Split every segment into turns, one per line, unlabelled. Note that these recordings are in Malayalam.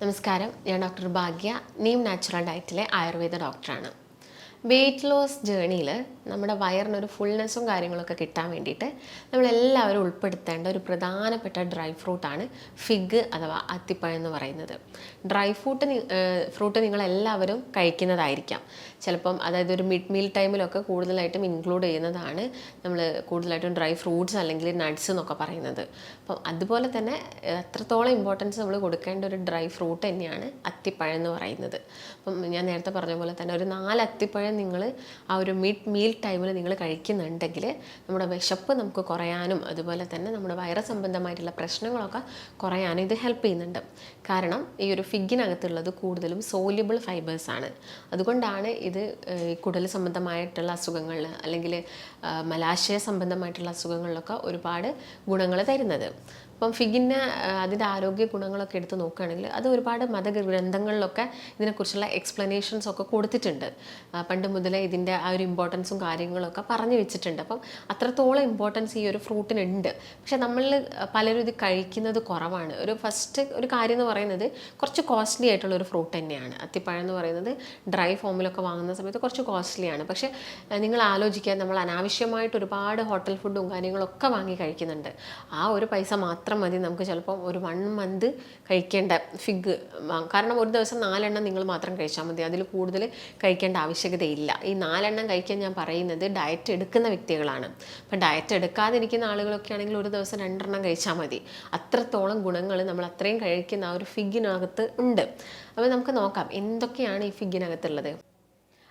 നമസ്കാരം. ഞാൻ ഡോക്ടർ ഭാഗ്യ. നീം നാച്ചുറൽ ഡയറ്റിലെ ആയുർവേദ ഡോക്ടറാണ്. വെയിറ്റ് ലോസ് ജേണിയിൽ നമ്മുടെ വയറിനൊരു ഫുൾനെസ്സും കാര്യങ്ങളൊക്കെ കിട്ടാൻ വേണ്ടിയിട്ട് നമ്മളെല്ലാവരും ഉൾപ്പെടുത്തേണ്ട ഒരു പ്രധാനപ്പെട്ട ഡ്രൈ ഫ്രൂട്ടാണ് ഫിഗ് അഥവാ അത്തിപ്പഴം എന്ന് പറയുന്നത്. ഡ്രൈ ഫ്രൂട്ട് ഫ്രൂട്ട് നിങ്ങളെല്ലാവരും കഴിക്കുന്നതായിരിക്കാം. ചിലപ്പം അതായത് ഒരു മിഡ് മീൽ ടൈമിലൊക്കെ കൂടുതലായിട്ടും ഇൻക്ലൂഡ് ചെയ്യുന്നതാണ് നമ്മൾ കൂടുതലായിട്ടും ഡ്രൈ ഫ്രൂട്ട്സ് അല്ലെങ്കിൽ നട്ട്സ് എന്നൊക്കെ പറയുന്നത്. അപ്പം അതുപോലെ തന്നെ എത്രത്തോളം ഇമ്പോർട്ടൻസ് നമ്മൾ കൊടുക്കേണ്ട ഒരു ഡ്രൈ ഫ്രൂട്ട് തന്നെയാണ് അത്തിപ്പഴം എന്ന് പറയുന്നത്. അപ്പം ഞാൻ നേരത്തെ പറഞ്ഞ പോലെ തന്നെ ഒരു നാല് അത്തിപ്പഴം നിങ്ങൾ ആ ഒരു മിഡ് മീൽ ടൈമിൽ നിങ്ങൾ കഴിക്കുന്നുണ്ടെങ്കിൽ നമ്മുടെ വിശപ്പ് നമുക്ക് കുറയാനും അതുപോലെ തന്നെ നമ്മുടെ വയറ് സംബന്ധമായിട്ടുള്ള പ്രശ്നങ്ങളൊക്കെ കുറയാനും ഇത് ഹെൽപ്പ് ചെയ്യുന്നുണ്ട്. കാരണം ഈ ഒരു ഫിഗിനകത്തുള്ളത് കൂടുതലും സോല്യബിൾ ഫൈബേഴ്സ് ആണ്. അതുകൊണ്ടാണ് ഇത് കുടൽ സംബന്ധമായിട്ടുള്ള അസുഖങ്ങളിൽ അല്ലെങ്കിൽ മലാശയ സംബന്ധമായിട്ടുള്ള അസുഖങ്ങളിലൊക്കെ ഒരുപാട് ഗുണങ്ങൾ തരുന്നത്. അപ്പം ഫിഗിന് അതിന്റെ ആരോഗ്യ ഗുണങ്ങളൊക്കെ എടുത്ത് നോക്കുകയാണെങ്കിൽ അത് ഒരുപാട് മതഗ്രന്ഥങ്ങളിലൊക്കെ ഇതിനെക്കുറിച്ചുള്ള എക്സ്പ്ലനേഷൻസ് ഒക്കെ കൊടുത്തിട്ടുണ്ട്. പണ്ട് മുതലേ ഇതിന്റെ ആ ഒരു ഇമ്പോർട്ടൻസും കാര്യങ്ങളൊക്കെ പറഞ്ഞു വെച്ചിട്ടുണ്ട്. അപ്പം അത്രത്തോളം ഇമ്പോർട്ടൻസ് ഈ ഒരു ഫ്രൂട്ടിനുണ്ട് പക്ഷേ നമ്മൾ പലരും ഇത് കഴിക്കുന്നത് കുറവാണ്. ഒരു ഫസ്റ്റ് ഒരു കാര്യം എന്ന് പറയുന്നത് കുറച്ച് കോസ്റ്റ്ലി ആയിട്ടുള്ള ഒരു ഫ്രൂട്ട് തന്നെയാണ്. അത്തിപ്പഴം എന്ന് പറയുന്നത് ഡ്രൈ ഫോമിലൊക്കെ വാങ്ങുന്ന സമയത്ത് കുറച്ച് കോസ്റ്റ്ലിയാണ് പക്ഷേ നിങ്ങൾ ആലോചിക്കുക നമ്മൾ അനാവശ്യമായിട്ട് ഒരുപാട് ഹോട്ടൽ ഫുഡും കാര്യങ്ങളൊക്കെ വാങ്ങി കഴിക്കുന്നുണ്ട്. ആ ഒരു പൈസ മാത്രം മതി. നമുക്ക് ചിലപ്പം ഒരു വൺ മന്ത് കഴിക്കേണ്ട ഫിഗ് കാരണം ഒരു ദിവസം നാലെണ്ണം നിങ്ങൾ മാത്രം കഴിച്ചാൽ മതി. അതിൽ കൂടുതൽ കഴിക്കേണ്ട ആവശ്യകതയില്ല. ഈ നാലെണ്ണം കഴിക്കാൻ ഞാൻ പറയുന്നത് ഡയറ്റ് എടുക്കുന്ന വ്യക്തികളാണ്. അപ്പം ഡയറ്റ് എടുക്കാതിരിക്കുന്ന ആളുകളൊക്കെ ആണെങ്കിൽ ഒരു ദിവസം രണ്ടെണ്ണം കഴിച്ചാൽ മതി. അത്രത്തോളം ഗുണങ്ങൾ നമ്മൾ അത്രയും കഴിക്കുന്ന ആ ഒരു ഫിഗിനകത്ത് ഉണ്ട്. അപ്പോൾ നമുക്ക് നോക്കാം. എന്തൊക്കെയാണ് ഈ ഫിഗിനകത്തുള്ളത്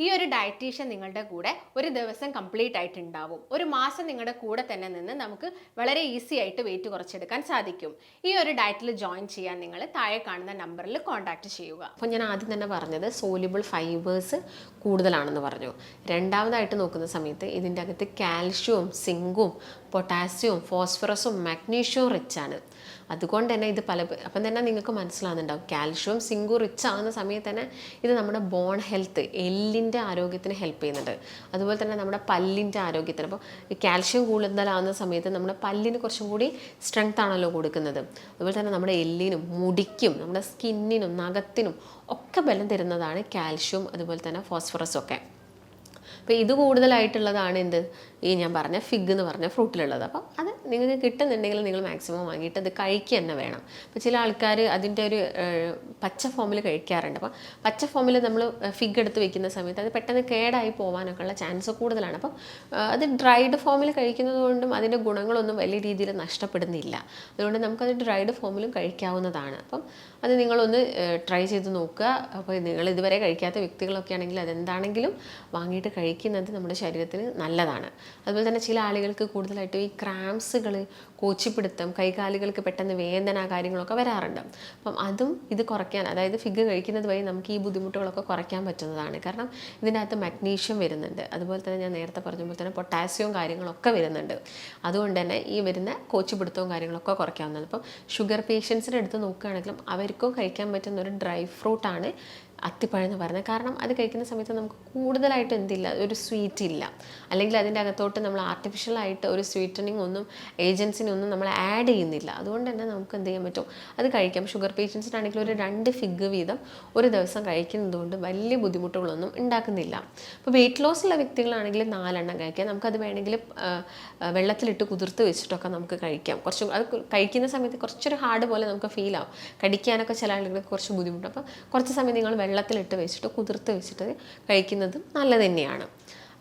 ഈ ഒരു ഡയറ്റീഷ്യൻ നിങ്ങളുടെ കൂടെ ഒരു ദിവസം കംപ്ലീറ്റ് ആയിട്ട് ഉണ്ടാവും ഒരു മാസം നിങ്ങളുടെ കൂടെ തന്നെ നിന്ന് നമുക്ക് വളരെ ഈസി ആയിട്ട് വെയിറ്റ് കുറച്ചെടുക്കാൻ സാധിക്കും. ഈ ഒരു ഡയറ്റിൽ ജോയിൻ ചെയ്യാൻ നിങ്ങൾ താഴെ കാണുന്ന നമ്പറിൽ കോൺടാക്ട് ചെയ്യുക. അപ്പോൾ ഞാൻ ആദ്യം തന്നെ പറഞ്ഞത് സോലിബിൾ ഫൈബേഴ്സ് കൂടുതലാണെന്ന് പറഞ്ഞു. രണ്ടാമതായിട്ട് നോക്കുന്ന സമയത്ത് ഇതിന്റെ അകത്ത് കാൽഷ്യവും സിങ്കും പൊട്ടാസ്യവും ഫോസ്ഫറസും മാഗ്നീഷ്യവും റിച്ചാണ് അതുകൊണ്ട് തന്നെ ഇത് പല അപ്പം തന്നെ നിങ്ങൾക്ക് മനസ്സിലാകുന്നുണ്ടാവും കാൽഷ്യവും സിങ്കും റിച്ച് ആകുന്ന സമയത്ത് തന്നെ ഇത് നമ്മുടെ ബോൺ ഹെൽത്ത് എല്ലിന്റെ ആരോഗ്യത്തിന് ഹെൽപ്പ് ചെയ്യുന്നുണ്ട്. അതുപോലെ തന്നെ നമ്മുടെ പല്ലിന്റെ ആരോഗ്യത്തിന്. അപ്പോൾ കാൽഷ്യം കൂടുതലാകുന്ന സമയത്ത് നമ്മുടെ പല്ലിന് കുറച്ചും കൂടി സ്ട്രെങ്ത് ആണല്ലോ കൊടുക്കുന്നത്. അതുപോലെ തന്നെ നമ്മുടെ എല്ലിനും മുടിക്കും നമ്മുടെ സ്കിന്നിനും നഖത്തിനും ഒക്കെ ബലം തരുന്നതാണ് കാൽഷ്യവും അതുപോലെ തന്നെ ഫോസ്ഫറസും ഒക്കെ. അപ്പോൾ ഇത് കൂടുതലായിട്ടുള്ളതാണ് എന്ത്? ഈ ഞാൻ പറഞ്ഞ ഫിഗ് എന്ന് പറഞ്ഞ ഫ്രൂട്ടിലുള്ളത് അപ്പം അത് നിങ്ങൾക്ക് കിട്ടുന്നുണ്ടെങ്കിൽ നിങ്ങൾ മാക്സിമം വാങ്ങിയിട്ട് അത് കഴിക്കുക തന്നെ വേണം. അപ്പോൾ ചില ആൾക്കാർ അതിന്റെ ഒരു പച്ച ഫോമിൽ കഴിക്കാറുണ്ട്. അപ്പം പച്ച ഫോമിൽ നമ്മൾ ഫിഗ് എടുത്ത് വെക്കുന്ന സമയത്ത് അത് പെട്ടെന്ന് കേടായി പോകാനൊക്കെ ഉള്ള ചാൻസ് കൂടുതലാണ്. അപ്പം അത് ഡ്രൈഡ് ഫോമിൽ കഴിക്കുന്നത് കൊണ്ടും അതിന്റെ ഗുണങ്ങളൊന്നും വലിയ രീതിയിൽ നഷ്ടപ്പെടുന്നില്ല. അതുകൊണ്ട് നമുക്കത് ഡ്രൈഡ് ഫോമിലും കഴിക്കാവുന്നതാണ്. അപ്പം അത് നിങ്ങളൊന്ന് ട്രൈ ചെയ്ത് നോക്കുക. അപ്പോൾ നിങ്ങൾ ഇതുവരെ കഴിക്കാത്ത വ്യക്തികളൊക്കെ ആണെങ്കിൽ അതെന്താണെങ്കിലും വാങ്ങിയിട്ട് കഴിക്കുന്നത് നമ്മുടെ ശരീരത്തിന് നല്ലതാണ്. അതുപോലെ തന്നെ ചില ആളുകൾക്ക് കൂടുതലായിട്ടും ഈ ക്രാംസുകൾ കോച്ചിപ്പിടുത്തം കൈകാലുകൾക്ക് പെട്ടെന്ന് വേദന കാര്യങ്ങളൊക്കെ വരാറുണ്ട്. അപ്പം അതും ഇത് കുറയ്ക്കാൻ അതായത് ഫിഗ് കഴിക്കുന്നത് വഴി നമുക്ക് ഈ ബുദ്ധിമുട്ടുകളൊക്കെ കുറയ്ക്കാൻ പറ്റുന്നതാണ്. കാരണം ഇതിനകത്ത് മഗ്നീഷ്യം വരുന്നുണ്ട്. അതുപോലെ തന്നെ ഞാൻ നേരത്തെ പറഞ്ഞ പോലെ തന്നെ പൊട്ടാസ്യവും കാര്യങ്ങളൊക്കെ വരുന്നുണ്ട്. അതുകൊണ്ട് തന്നെ ഈ വരുന്ന കോച്ചിപ്പിടുത്തവും കാര്യങ്ങളൊക്കെ കുറയ്ക്കാവുന്നതാണ്. അപ്പം ഷുഗർ പേഷ്യൻസിന്റെ അടുത്ത് നോക്കുകയാണെങ്കിലും അവർക്കും കഴിക്കാൻ പറ്റുന്ന ഒരു ഡ്രൈ ഫ്രൂട്ടാണ് അത്തിപ്പഴം എന്ന് പറയുന്നത്. കാരണം അത് കഴിക്കുന്ന സമയത്ത് നമുക്ക് കൂടുതലായിട്ട് എന്തില്ല? ഒരു സ്വീറ്റ് ഇല്ല. അല്ലെങ്കിൽ അതിന്റെ അകത്തോട്ട് നമ്മൾ ആർട്ടിഫിഷ്യലായിട്ട് ഒരു സ്വീറ്റനിങ് ഒന്നും ഏജൻസിനൊന്നും നമ്മൾ ആഡ് ചെയ്യുന്നില്ല. അതുകൊണ്ട് തന്നെ നമുക്ക് എന്ത് ചെയ്യാൻ പറ്റും? അത് കഴിക്കാം. ഷുഗർ പേഷ്യൻസിനാണെങ്കിൽ ഒരു രണ്ട് ഫിഗ് വീതം ഒരു ദിവസം കഴിക്കുന്നത് കൊണ്ട് വലിയ ബുദ്ധിമുട്ടുകളൊന്നും ഉണ്ടാക്കുന്നില്ല. അപ്പോൾ വെയിറ്റ് ലോസ് ഉള്ള വ്യക്തികളാണെങ്കിൽ നാലെണ്ണം കഴിക്കാം. നമുക്കത് വേണമെങ്കിൽ വെള്ളത്തിലിട്ട് കുതിർത്ത് വെച്ചിട്ടൊക്കെ നമുക്ക് കഴിക്കാം. കുറച്ച് അത് കഴിക്കുന്ന സമയത്ത് കുറച്ചൊരു ഹാർഡ് പോലെ നമുക്ക് ഫീൽ ആവും. കടിക്കാനൊക്കെ ചില ആളുകൾക്ക് കുറച്ച് ബുദ്ധിമുട്ട്. അപ്പോൾ കുറച്ച് സമയം നിങ്ങൾ വെള്ളത്തിലിട്ട് വെച്ചിട്ട് കുതിർത്ത് വെച്ചിട്ട് കഴിക്കുന്നതും നല്ലത് തന്നെയാണ്.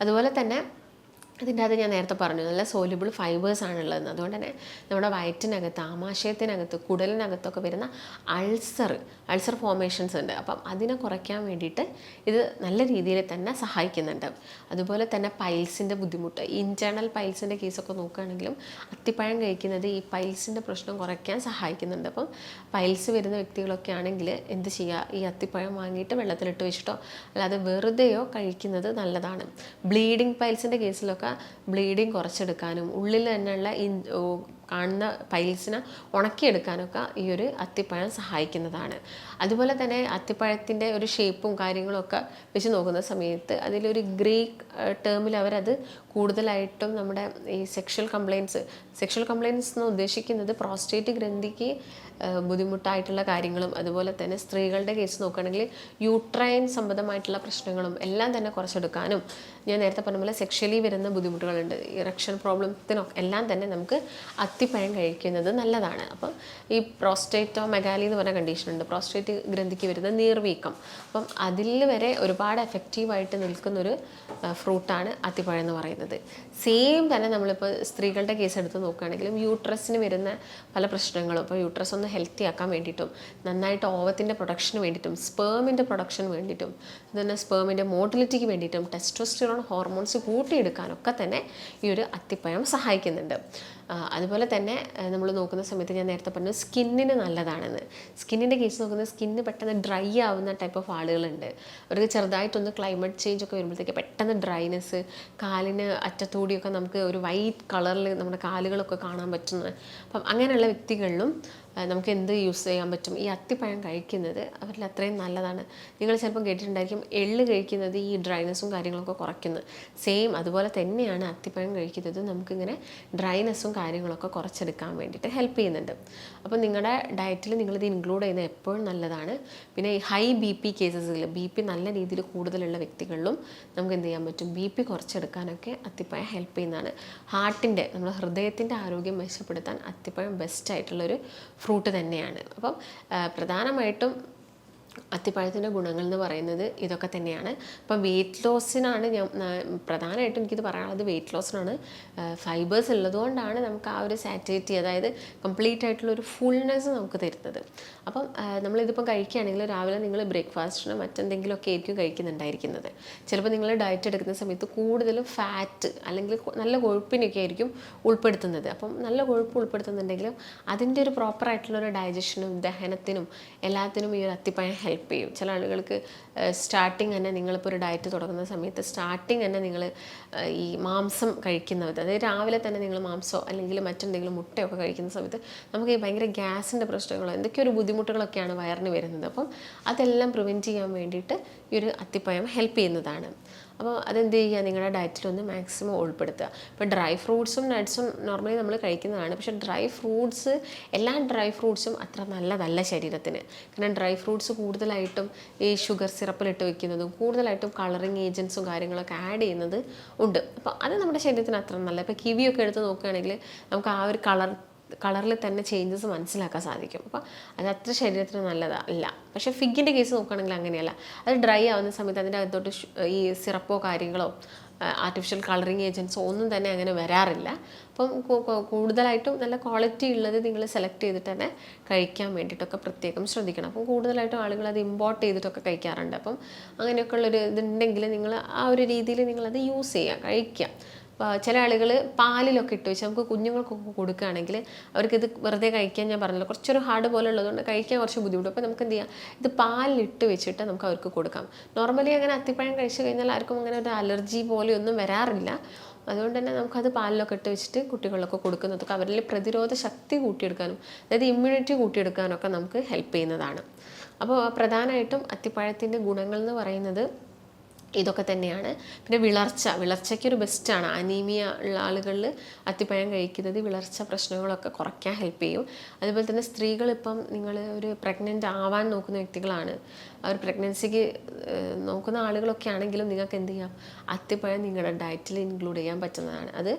അതുപോലെ തന്നെ അതിന്റെ അത് ഞാൻ നേരത്തെ പറഞ്ഞു നല്ല സോല്യൂബിൾ ഫൈബേഴ്സ് ആണുള്ളത്. അതുകൊണ്ട് തന്നെ നമ്മുടെ വയറ്റിനകത്ത് ആമാശയത്തിനകത്ത് കുടലിനകത്തൊക്കെ വരുന്ന അൾസർ അൾസർ ഫോർമേഷൻസ് ഉണ്ട്. അപ്പം അതിനെ കുറയ്ക്കാൻ വേണ്ടിയിട്ട് ഇത് നല്ല രീതിയിൽ തന്നെ സഹായിക്കുന്നുണ്ട്. അതുപോലെ തന്നെ പൈൽസിന്റെ ബുദ്ധിമുട്ട്. ഇന്റേർണൽ പൈൽസിന്റെ കേസൊക്കെ നോക്കുകയാണെങ്കിലും അത്തിപ്പഴം കഴിക്കുന്നത് ഈ പൈൽസിന്റെ പ്രശ്നം കുറയ്ക്കാൻ സഹായിക്കുന്നുണ്ട്. അപ്പം പൈൽസ് വരുന്ന വ്യക്തികളൊക്കെ ആണെങ്കിൽ എന്ത് ചെയ്യുക? ഈ അത്തിപ്പഴം വാങ്ങിയിട്ട് വെള്ളത്തിലിട്ട് വെച്ചിട്ടോ അല്ലാതെ വെറുതെയോ കഴിക്കുന്നത് നല്ലതാണ്. ബ്ലീഡിങ് പൈൽസിന്റെ കേസിലൊക്കെ ബ്ലീഡിങ് കുറച്ചെടുക്കാനും ഉള്ളിൽ തന്നെയുള്ള ഇൻ കാണുന്ന പൈൽസിനെ ഉണക്കിയെടുക്കാനൊക്കെ ഈ ഒരു അത്തിപ്പഴം സഹായിക്കുന്നതാണ്. അതുപോലെ തന്നെ അത്തിപ്പഴത്തിന്റെ ഒരു ഷേപ്പും കാര്യങ്ങളൊക്കെ വെച്ച് നോക്കുന്ന സമയത്ത് അതിലൊരു ഗ്രീക്ക് ടേമിൽ അവരത് കൂടുതലായിട്ടും നമ്മുടെ ഈ സെക്ഷൽ കംപ്ലയിൻസ് സെക്ഷൽ കംപ്ലയിൻസ് എന്ന് ഉദ്ദേശിക്കുന്നത് പ്രോസ്റ്റേറ്റ് ഗ്രന്ഥിക്ക് ബുദ്ധിമുട്ടായിട്ടുള്ള കാര്യങ്ങളും അതുപോലെ തന്നെ സ്ത്രീകളുടെ കേസ് നോക്കുകയാണെങ്കിൽ യൂട്രൈൻ സംബന്ധമായിട്ടുള്ള പ്രശ്നങ്ങളും എല്ലാം തന്നെ കുറച്ചെടുക്കാനും ഞാൻ നേരത്തെ പറഞ്ഞ പോലെ സെക്ഷലി വരുന്ന ബുദ്ധിമുട്ടുകളുണ്ട്. ഇറക്ഷൻ പ്രോബ്ലത്തിനൊക്കെ എല്ലാം തന്നെ നമുക്ക് അത്തിപ്പഴം കഴിക്കുന്നത് നല്ലതാണ്. അപ്പം ഈ പ്രോസ്റ്റേറ്റോ മെഗാലി എന്ന് പറഞ്ഞ കണ്ടീഷൻ ഉണ്ട്. പ്രോസ്റ്റേറ്റ് ഗ്രന്ഥിക്ക് വരുന്ന നീർവീക്കം. അപ്പം അതിൽ വരെ ഒരുപാട് എഫക്റ്റീവായിട്ട് നിൽക്കുന്നൊരു ഫ്രൂട്ടാണ് അത്തിപ്പഴം എന്ന് പറയുന്നത്. സെയിം തന്നെ നമ്മളിപ്പോൾ സ്ത്രീകളുടെ കേസ് എടുത്ത് നോക്കുകയാണെങ്കിലും യൂട്രസിന് വരുന്ന പല പ്രശ്നങ്ങളും ഇപ്പോൾ യൂട്രസ് ഒന്ന് ഹെൽത്തി ആക്കാൻ വേണ്ടിയിട്ടും നന്നായിട്ട് ഓവത്തിന്റെ പ്രൊഡക്ഷന് വേണ്ടിയിട്ടും സ്പേമിന്റെ പ്രൊഡക്ഷന് വേണ്ടിയിട്ടും അതുതന്നെ സ്പേമിന്റെ മോട്ടിലിറ്റിക്ക് വേണ്ടിയിട്ടും ടെസ്റ്റോസ്റ്റിറോൺ ഹോർമോൺസ് കൂട്ടിയെടുക്കാനൊക്കെ തന്നെ ഈ ഒരു അത്തിപ്പഴം സഹായിക്കുന്നുണ്ട്. അതുപോലെ തന്നെ നമ്മൾ നോക്കുന്ന സമയത്ത് ഞാൻ നേരത്തെ പറഞ്ഞു സ്കിന്നിന് നല്ലതാണെന്ന്. സ്കിന്നിന്റെ കേസ് നോക്കുന്നത് സ്കിന്ന് പെട്ടെന്ന് ഡ്രൈ ആവുന്ന ടൈപ്പ് ഓഫ് ആളുകളുണ്ട്. അവർക്ക് ചെറുതായിട്ടൊന്ന് ക്ലൈമറ്റ് ചേഞ്ച് ഒക്കെ വരുമ്പോഴത്തേക്ക് പെട്ടെന്ന് ഡ്രൈനെസ് കാലിന് അറ്റത്തൂടിയൊക്കെ നമുക്ക് ഒരു വൈറ്റ് കളറിൽ നമ്മുടെ കാലുകളൊക്കെ കാണാൻ പറ്റുന്നത് അപ്പം അങ്ങനെയുള്ള വ്യക്തികളിലും നമുക്ക് എന്ത് യൂസ് ചെയ്യാൻ പറ്റും? ഈ അത്തിപ്പഴം കഴിക്കുന്നത് അവരിൽ അത്രയും നല്ലതാണ്. നിങ്ങൾ ചിലപ്പം കേട്ടിട്ടുണ്ടായിരിക്കും എള്ള് കഴിക്കുന്നത് ഈ ഡ്രൈനെസ്സും കാര്യങ്ങളൊക്കെ കുറയ്ക്കുന്നത് സെയിം അതുപോലെ തന്നെയാണ് അത്തിപ്പഴം കഴിക്കുന്നത് നമുക്കിങ്ങനെ ഡ്രൈനെസ്സും കാര്യങ്ങളൊക്കെ കുറച്ചെടുക്കാൻ വേണ്ടിയിട്ട് ഹെൽപ്പ് ചെയ്യുന്നുണ്ട്. അപ്പോൾ നിങ്ങളുടെ ഡയറ്റിൽ നിങ്ങളിത് ഇൻക്ലൂഡ് ചെയ്യുന്നത് എപ്പോഴും നല്ലതാണ്. പിന്നെ ഈ ഹൈ ബി പി കേസസിൽ ബി പി നല്ല രീതിയിൽ കൂടുതലുള്ള വ്യക്തികളിലും നമുക്ക് എന്ത് ചെയ്യാൻ പറ്റും? ബി പി കുറച്ചെടുക്കാനൊക്കെ അത്തിപ്പഴം ഹെൽപ്പ് ചെയ്യുന്നതാണ്. ഹാർട്ടിന്റെ നമ്മുടെ ഹൃദയത്തിന്റെ ആരോഗ്യം മെച്ചപ്പെടുത്താൻ അത്തിപ്പഴം ബെസ്റ്റ് ആയിട്ടുള്ളൊരു ഫ്രൂട്ട് തന്നെയാണ്. അപ്പം പ്രധാനമായിട്ടും അത്തിപ്പഴത്തിന്റെ ഗുണങ്ങൾ എന്ന് പറയുന്നത് ഇതൊക്കെ തന്നെയാണ്. ഇപ്പം വെയിറ്റ് ലോസിനാണ് ഞാൻ പ്രധാനമായിട്ടും എനിക്കിത് പറയാനുള്ളത് വെയിറ്റ് ലോസിനാണ് ഫൈബേഴ്സ് ഉള്ളതുകൊണ്ടാണ് നമുക്ക് ആ ഒരു സാറ്റിറ്റി അതായത് കംപ്ലീറ്റ് ആയിട്ടുള്ള ഒരു ഫുൾനെസ് നമുക്ക് തരുന്നത്. അപ്പം നമ്മളിതിപ്പം കഴിക്കുകയാണെങ്കിൽ രാവിലെ നിങ്ങൾ ബ്രേക്ക്ഫാസ്റ്റിന് മറ്റെന്തെങ്കിലുമൊക്കെ ആയിരിക്കും കഴിക്കുന്നുണ്ടായിരിക്കുന്നത്. ചിലപ്പോൾ നിങ്ങൾ ഡയറ്റ് എടുക്കുന്ന സമയത്ത് കൂടുതലും ഫാറ്റ് അല്ലെങ്കിൽ നല്ല കൊഴുപ്പിനൊക്കെ ആയിരിക്കും ഉൾപ്പെടുത്തുന്നത്. അപ്പം നല്ല കൊഴുപ്പ് ഉൾപ്പെടുത്തുന്നുണ്ടെങ്കിലും അതിന്റെ ഒരു പ്രോപ്പറായിട്ടുള്ളൊരു ഡൈജഷനും ദഹനത്തിനും എല്ലാത്തിനും ഈ ഒരു അത്തിപ്പഴം ഹെൽപ്പ് ചെയ്യും. ചില ആളുകൾക്ക് സ്റ്റാർട്ടിങ് തന്നെ നിങ്ങളിപ്പോൾ ഒരു ഡയറ്റ് തുടങ്ങുന്ന സമയത്ത് സ്റ്റാർട്ടിങ് തന്നെ നിങ്ങൾ ഈ മാംസം കഴിക്കുന്നവർ അതായത് രാവിലെ തന്നെ നിങ്ങൾ മാംസമോ അല്ലെങ്കിൽ മറ്റെന്തെങ്കിലും മുട്ടയൊക്കെ കഴിക്കുന്ന സമയത്ത് നമുക്ക് ഈ ഭയങ്കര ഗ്യാസിന്റെ പ്രശ്നങ്ങളോ എന്തൊക്കെയോ ഒരു ബുദ്ധിമുട്ടുകളൊക്കെയാണ് വയറിന് വരുന്നത്. അപ്പം അതെല്ലാം പ്രിവെന്റ് ചെയ്യാൻ വേണ്ടിയിട്ട് ഈ ഒരു അത്തിപ്പഴം ഹെൽപ്പ് ചെയ്യുന്നതാണ്. അപ്പോൾ അതെന്ത് ചെയ്യുക? നിങ്ങളുടെ ഡയറ്റിലൊന്ന് മാക്സിമം ഉൾപ്പെടുത്തുക. ഇപ്പോൾ ഡ്രൈ ഫ്രൂട്ട്സും നട്ട്സും നോർമലി നമ്മൾ കഴിക്കുന്നതാണ്. പക്ഷേ ഡ്രൈ ഫ്രൂട്ട്സ് എല്ലാ ഡ്രൈ ഫ്രൂട്ട്സും അത്ര നല്ലതല്ല ശരീരത്തിന്. കാരണം ഡ്രൈ ഫ്രൂട്ട്സ് കൂടുതലായിട്ടും ഈ ഷുഗർ സിറപ്പിലിട്ട് വെക്കുന്നതും കൂടുതലായിട്ടും കളറിങ് ഏജൻസും കാര്യങ്ങളൊക്കെ ആഡ് ചെയ്യുന്നത് ഉണ്ട്. അപ്പോൾ അത് നമ്മുടെ ശരീരത്തിന് അത്ര നല്ല ഇപ്പോൾ കിവിയൊക്കെ എടുത്ത് നോക്കുകയാണെങ്കിൽ നമുക്ക് ആ ഒരു കളർ കളറിൽ തന്നെ ചേഞ്ചസ് മനസ്സിലാക്കാൻ സാധിക്കും. അപ്പോൾ അത് അത്ര ശരീരത്തിന് നല്ലതല്ല പക്ഷേ ഫിഗിന്റെ കേസ് നോക്കുകയാണെങ്കിൽ അങ്ങനെയല്ല. അത് ഡ്രൈ ആവുന്ന സമയത്ത് അതിന്റെ അകത്തോട്ട് ഈ സിറപ്പോ കാര്യങ്ങളോ ആർട്ടിഫിഷ്യൽ കളറിങ് ഏജൻസോ ഒന്നും തന്നെ അങ്ങനെ വരാറില്ല. അപ്പം കൂടുതലായിട്ടും നല്ല ക്വാളിറ്റി ഉള്ളത് നിങ്ങൾ സെലക്ട് ചെയ്തിട്ട് തന്നെ കഴിക്കാൻ വേണ്ടിയിട്ടൊക്കെ പ്രത്യേകം ശ്രദ്ധിക്കണം. അപ്പം കൂടുതലായിട്ടും ആളുകൾ അത് ഇമ്പോർട്ട് ചെയ്തിട്ടൊക്കെ കഴിക്കാറുണ്ട്. അപ്പം അങ്ങനെയൊക്കെ ഉള്ളൊരു ഇതുണ്ടെങ്കിൽ നിങ്ങൾ ആ ഒരു രീതിയിൽ നിങ്ങളത് യൂസ് ചെയ്യുക കഴിക്കുക ചില ആളുകൾ പാലിലൊക്കെ ഇട്ട് വെച്ച് നമുക്ക് കുഞ്ഞുങ്ങൾക്കൊക്കെ കൊടുക്കുകയാണെങ്കിൽ അവർക്കിത് വെറുതെ കഴിക്കാൻ ഞാൻ പറഞ്ഞല്ലോ. കുറച്ചൊരു ഹാർഡ് പോലെ ഉള്ളതുകൊണ്ട് കഴിക്കാൻ കുറച്ച് ബുദ്ധിമുട്ട്. അപ്പോൾ നമുക്ക് എന്ത് ചെയ്യാം? ഇത് പാലിലിട്ട് വെച്ചിട്ട് നമുക്ക് അവർക്ക് കൊടുക്കാം. നോർമലി അങ്ങനെ അത്തിപ്പഴം കഴിച്ചു കഴിഞ്ഞാൽ ആർക്കും അങ്ങനെ ഒരു അലർജി പോലെയൊന്നും വരാറില്ല. അതുകൊണ്ട് തന്നെ നമുക്കത് പാലിലൊക്കെ ഇട്ട് വെച്ചിട്ട് കുട്ടികളിലൊക്കെ കൊടുക്കുന്നതൊക്കെ അവരിൽ പ്രതിരോധ ശക്തി കൂട്ടിയെടുക്കാനും അതായത് ഇമ്മ്യൂണിറ്റി കൂട്ടിയെടുക്കാനൊക്കെ നമുക്ക് ഹെൽപ്പ് ചെയ്യുന്നതാണ്. അപ്പോൾ പ്രധാനമായിട്ടും അത്തിപ്പഴത്തിന്റെ ഗുണങ്ങൾ എന്ന് പറയുന്നത് ഇതൊക്കെ തന്നെയാണ്. പിന്നെ വിളർച്ച വിളർച്ചയ്ക്കൊരു ബെസ്റ്റാണ് അനീമിയ ഉള്ള ആളുകളിൽ അത്തിപ്പഴം കഴിക്കുന്നത് വിളർച്ച പ്രശ്നങ്ങളൊക്കെ കുറയ്ക്കാൻ ഹെൽപ്പ് ചെയ്യും. അതുപോലെ തന്നെ സ്ത്രീകൾ ഇപ്പം നിങ്ങൾ ഒരു പ്രഗ്നന്റ് ആവാൻ നോക്കുന്ന വ്യക്തികളാണ്. അവർ പ്രഗ്നൻസിക്ക് നോക്കുന്ന ആളുകളൊക്കെ ആണെങ്കിലും നിങ്ങൾക്ക് എന്ത് ചെയ്യാം? അത്തിപ്പഴം നിങ്ങളുടെ ഡയറ്റിൽ ഇൻക്ലൂഡ് ചെയ്യാൻ പറ്റുന്നതാണ്. അത്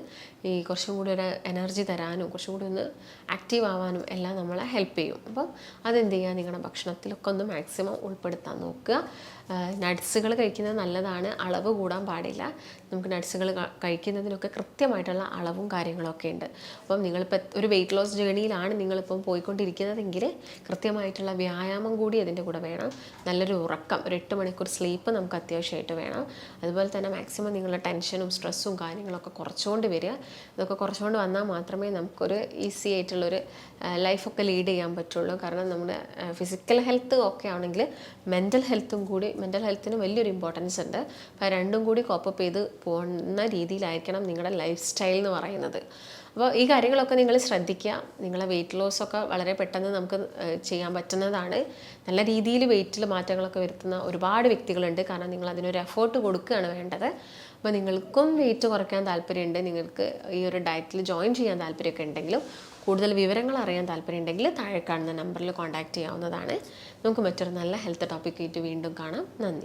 ഈ കുറച്ചും കൂടി ഒരു എനർജി തരാനും കുറച്ചും കൂടി ഒന്ന് ആക്റ്റീവ് ആവാനും എല്ലാം നമ്മളെ ഹെൽപ്പ് ചെയ്യും. അപ്പം അതെന്ത് ചെയ്യുക? നിങ്ങളുടെ ഭക്ഷണത്തിലൊക്കെ ഒന്ന് മാക്സിമം ഉൾപ്പെടുത്താൻ നോക്കുക. നട്ട്സുകൾ കഴിക്കുന്നത് നല്ലതാണ്. അളവ് കൂടാൻ പാടില്ല. നമുക്ക് നട്ട്സുകൾ കഴിക്കുന്നതിനൊക്കെ കൃത്യമായിട്ടുള്ള അളവും കാര്യങ്ങളൊക്കെ ഉണ്ട്. അപ്പം നിങ്ങളിപ്പോൾ ഒരു വെയിറ്റ് ലോസ് ജേണിയിലാണ് നിങ്ങളിപ്പം പോയിക്കൊണ്ടിരിക്കുന്നതെങ്കിൽ കൃത്യമായിട്ടുള്ള വ്യായാമം കൂടി അതിന്റെ കൂടെ വേണം. നല്ലൊരു ഉറക്കം ഒരു എട്ട് മണിക്കൂർ സ്ലീപ്പ് നമുക്ക് അത്യാവശ്യമായിട്ട് വേണം. അതുപോലെ തന്നെ മാക്സിമം നിങ്ങളുടെ ടെൻഷനും സ്ട്രെസ്സും കാര്യങ്ങളൊക്കെ കുറച്ചുകൊണ്ട് വരിക. ഇതൊക്കെ കുറച്ചുകൊണ്ട് വന്നാൽ മാത്രമേ നമുക്കൊരു ഈസി ആയിട്ടുള്ളൊരു ലൈഫൊക്കെ ലീഡ് ചെയ്യാൻ പറ്റുള്ളൂ. കാരണം നമ്മുടെ ഫിസിക്കൽ ഹെൽത്ത് ഒക്കെ ആണെങ്കിൽ മെന്റൽ ഹെൽത്തും കൂടി മെന്റൽ ഹെൽത്തിന് വലിയൊരു ഇമ്പോർട്ടൻസ് ഉണ്ട്. അപ്പോൾ രണ്ടും കൂടി കോപ്പപ്പ് ചെയ്ത് പോകുന്ന രീതിയിലായിരിക്കണം നിങ്ങളുടെ ലൈഫ് സ്റ്റൈൽ എന്ന് പറയുന്നത്. അപ്പോൾ ഈ കാര്യങ്ങളൊക്കെ നിങ്ങൾ ശ്രദ്ധിക്കുക. നിങ്ങളെ വെയിറ്റ് ലോസ് ഒക്കെ വളരെ പെട്ടെന്ന് നമുക്ക് ചെയ്യാൻ പറ്റുന്നതാണ്. നല്ല രീതിയിൽ വെയിറ്റിൽ മാറ്റങ്ങളൊക്കെ വരുത്തുന്ന ഒരുപാട് വ്യക്തികളുണ്ട്. കാരണം നിങ്ങൾ അതിനൊരു എഫേർട്ട് കൊടുക്കുകയാണ് വേണ്ടത്. അപ്പോൾ നിങ്ങൾക്കും വെയിറ്റ് കുറയ്ക്കാൻ താല്പര്യമുണ്ട്. നിങ്ങൾക്ക് ഈ ഒരു ഡയറ്റിൽ ജോയിൻ ചെയ്യാൻ താല്പര്യമൊക്കെ ഉണ്ടെങ്കിലും കൂടുതൽ വിവരങ്ങൾ അറിയാൻ താല്പര്യമുണ്ടെങ്കിൽ താഴെ കാണുന്ന നമ്പറിൽ കോൺടാക്റ്റ് ചെയ്യാവുന്നതാണ്. നമുക്ക് മറ്റൊരു നല്ല ഹെൽത്ത് ടോപ്പിക്കായിട്ട് വീണ്ടും കാണാം. നന്ദി.